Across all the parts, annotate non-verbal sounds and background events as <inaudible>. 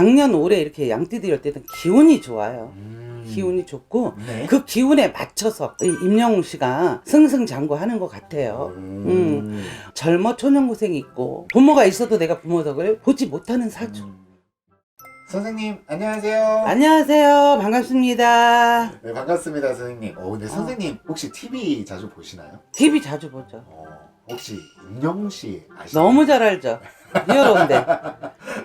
작년 올해 이렇게 양띠들이 올 때는 기운이 좋아요. 음. 기운이 좋고 네. 그 기운에 맞춰서 이 임영웅 씨가 승승장구하는 것 같아요. 음. 젊어 초년고생이 있고 부모가 있어도 내가 부모 덕을 보지 못하는 사주. 음. 선생님 안녕하세요. 안녕하세요. 반갑습니다. 네 반갑습니다 선생님. 어 근데 선생님 혹시 TV 자주 보시나요? TV 자주 보죠. 어 혹시 임영웅 씨 아시나요? 너무 잘 알죠. 히어로인데.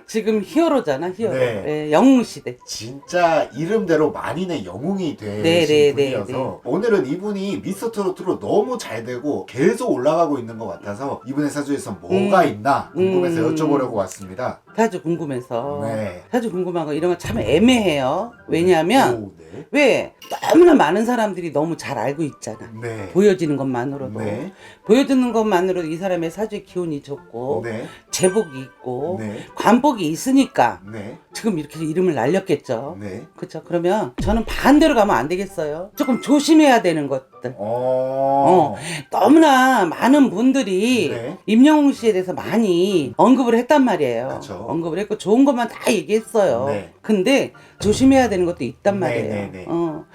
지금 히어로잖아, 히어로. 네. 예, 영웅 시대. 진짜 이름대로 만인의 영웅이 되신 네, 네, 분이어서 네, 네. 오늘은 이분이 미스터 트로트로 너무 잘 되고 계속 올라가고 있는 것 같아서 이분의 사주에서 뭐가 음. 있나 궁금해서 음. 여쭤보려고 왔습니다. 사주 궁금해서. 네. 사주 궁금한 거 이런 거 참 애매해요. 왜냐하면 오, 네. 왜 너무나 많은 사람들이 너무 잘 알고 있잖아. 네. 보여지는 것만으로도. 네. 보여주는 것만으로도 이 사람의 사주의 기운이 좋고 네. 제 복이 있고 네. 관복이 있으니까 네. 지금 이렇게 이름을 날렸겠죠. 네. 그렇죠. 그러면 저는 반대로 가면 안 되겠어요. 조금 조심해야 되는 것들. 어. 너무나 많은 분들이 네. 임영웅 씨에 대해서 많이 언급을 했단 말이에요. 그쵸. 언급을 했고 좋은 것만 다 얘기했어요. 네. 근데 조심해야 되는 것도 있단 네, 말이에요. 네, 네. 어.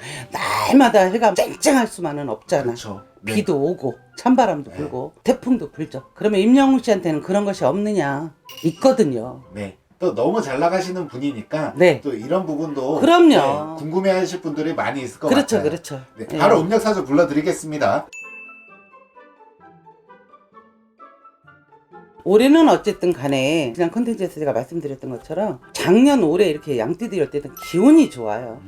날마다 해가 쨍쨍할 수만은 없잖아. 그렇죠. 네. 비도 오고 찬바람도 네. 불고 태풍도 불죠. 그러면 임영웅 씨한테는 그런 것이 없느냐? 있거든요. 네. 또 너무 잘 나가시는 분이니까 네. 또 이런 부분도 그럼요. 네, 궁금해하실 분들이 많이 있을 것 그렇죠, 같아요. 그렇죠. 네, 예. 바로 음력 사주 불러드리겠습니다. 올해는 어쨌든 간에 지난 컨텐츠에서 제가 말씀드렸던 것처럼 작년 올해 이렇게 양띠들이 올 때는 기운이 좋아요.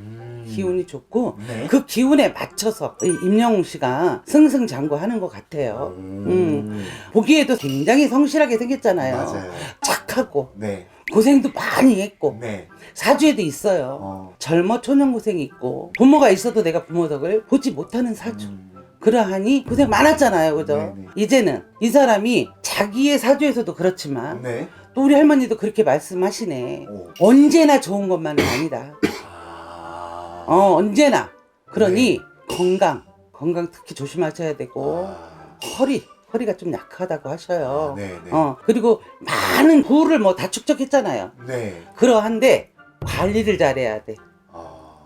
기운이 좋고 네. 그 기운에 맞춰서 이 임영웅 씨가 승승장구하는 것 같아요. 음. 보기에도 굉장히 성실하게 생겼잖아요. 맞아요. 착하고 네. 고생도 많이 했고 네. 사주에도 있어요. 어. 젊어 초년 고생이 있고 부모가 있어도 내가 부모 덕을 보지 못하는 사주. 음. 그러하니 고생 많았잖아요. 그죠? 네네. 이제는 이 사람이 자기의 사주에서도 그렇지만 네. 또 우리 할머니도 그렇게 말씀하시네. 오. 언제나 좋은 것만은 아니다. 아. 어, 언제나. 그러니 건강, 건강 특히 조심하셔야 되고 아. 허리, 허리가 좀 약하다고 하셔요. 네. 네. 어, 그리고 많은 부를 뭐 다 축적했잖아요. 네. 그러한데 관리를 잘해야 돼. 아.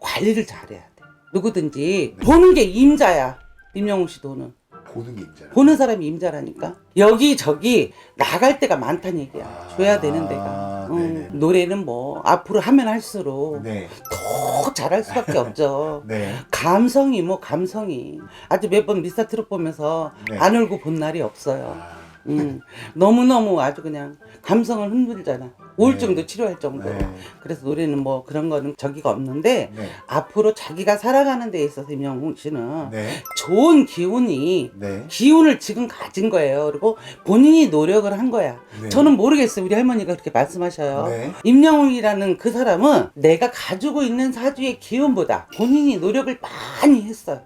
관리를 잘해야 돼. 누구든지 네. 보는 게 임자야. 임영웅 씨 돈은. 보는 게 임자. 보는 사람이 임자라니까. 여기저기 나갈 때가 많다는 얘기야. 아, 줘야 되는 데가. 음, 네네. 노래는 뭐 앞으로 하면 할수록 네. 더 잘할 수밖에 없죠. <laughs> 네. 감성이 뭐 감성이 아주 몇 번 미스터 트롯 보면서 네. 안 울고 본 날이 없어요. 아. 음, 너무너무 아주 그냥 감성을 흔들잖아. 우울증도 네. 치료할 정도. 네. 그래서 노래는 뭐 그런 거는 저기가 없는데 네. 앞으로 자기가 살아가는 데 있어서 임영웅 씨는 네. 좋은 기운이 네. 기운을 지금 가진 거예요. 그리고 본인이 노력을 한 거야. 네. 저는 모르겠어요. 우리 할머니가 그렇게 말씀하셔요. 네. 임영웅이라는 그 사람은 내가 가지고 있는 사주의 기운보다 본인이 노력을 많이 했어요.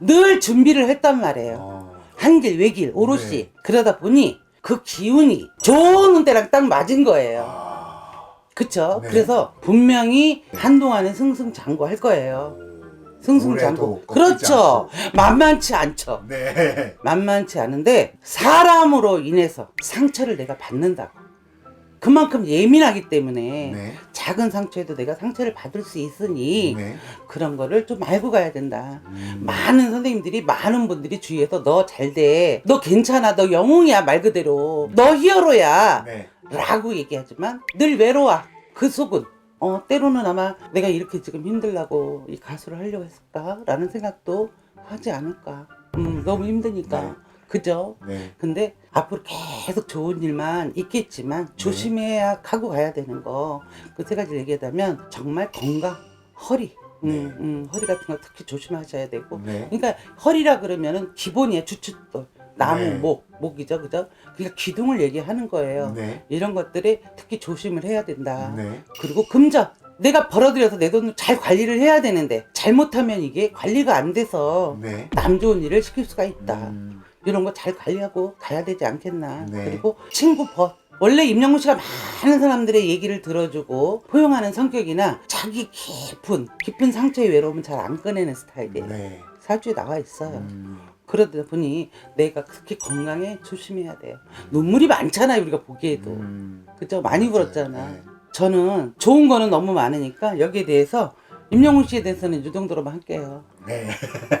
늘 준비를 했단 말이에요. 어. 한길 외길 오롯이 네. 그러다 보니 그 기운이 좋은 데랑 딱 맞은 거예요. 아. 그쵸? 네. 그래서 분명히 한동안은 승승장구할 거예요. 승승장구. 올해도 꺾이지 그렇죠. 만만치 않죠. 네. 만만치 않은데 사람으로 인해서 상처를 내가 받는다고. 그만큼 예민하기 때문에 네. 작은 상처에도 내가 상처를 받을 수 있으니 네. 그런 거를 좀 알고 가야 된다. 음. 많은 선생님들이 많은 분들이 주위에서 너 잘 돼. 너 괜찮아. 너 영웅이야 말 그대로. 너 히어로야. 네. 라고 얘기하지만 늘 외로워. 그 속은. 어, 때로는 아마 내가 이렇게 지금 힘들라고 이 가수를 하려고 했을까? 라는 생각도 하지 않을까. 음, 너무 힘드니까. 네. 그죠? 네. 근데 앞으로 계속 좋은 일만 있겠지만 조심해야 하고 가야 되는 거. 그 세 가지 얘기하자면 정말 건강, 허리. 음, 네. 음, 허리 같은 거 특히 조심하셔야 되고. 네. 그러니까 허리라 그러면은 기본이야 주춧돌 나무 네. 목 목이죠 그죠 그러니까 기둥을 얘기하는 거예요 네. 이런 것들에 특히 조심을 해야 된다 네. 그리고 금전 내가 벌어들여서 내 돈을 잘 관리를 해야 되는데 잘못하면 이게 관리가 안 돼서 네. 남 좋은 일을 시킬 수가 있다 음. 이런 거 잘 관리하고 가야 되지 않겠나 네. 그리고 친구 벗 원래 임영웅 씨가 많은 사람들의 얘기를 들어주고 포용하는 성격이나 자기 깊은 깊은 상처의 외로움은 잘 안 꺼내는 스타일이에요 네. 사주에 나와 있어요. 음. 그러다 보니 내가 특히 건강에 조심해야 돼요. 눈물이 많잖아요, 우리가 보기에도. 음. 그죠? 많이 맞아요. 울었잖아. 네. 저는 좋은 거는 너무 많으니까 여기에 대해서 임영웅 씨에 대해서는 이 정도로만 할게요. 네.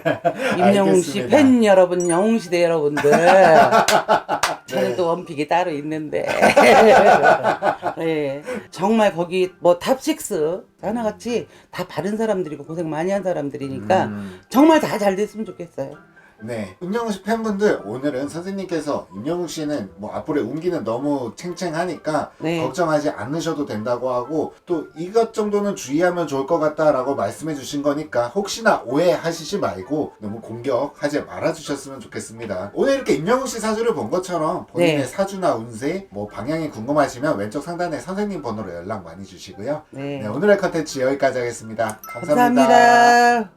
<laughs> 임영웅 씨. 팬 여러분, 영웅 시대 여러분들. <laughs> 저는 네. 또 원픽이 따로 있는데. <laughs> 네. 정말 거기 뭐 탑6 하나같이 다 바른 사람들이고 고생 많이 한 사람들이니까 음. 정말 다 잘 됐으면 좋겠어요. 네. 임영웅 씨 팬분들, 오늘은 선생님께서 임영웅 씨는 뭐 앞으로 운기는 너무 챙챙하니까 네. 걱정하지 않으셔도 된다고 하고 또 이것 정도는 주의하면 좋을 것 같다라고 말씀해 주신 거니까 혹시나 오해하시지 말고 너무 공격하지 말아 주셨으면 좋겠습니다. 오늘 이렇게 임영웅 씨 사주를 본 것처럼 본인의 네. 사주나 운세, 뭐 방향이 궁금하시면 왼쪽 상단에 선생님 번호로 연락 많이 주시고요. 네. 네, 오늘의 컨텐츠 여기까지 하겠습니다 감사합니다. 감사합니다.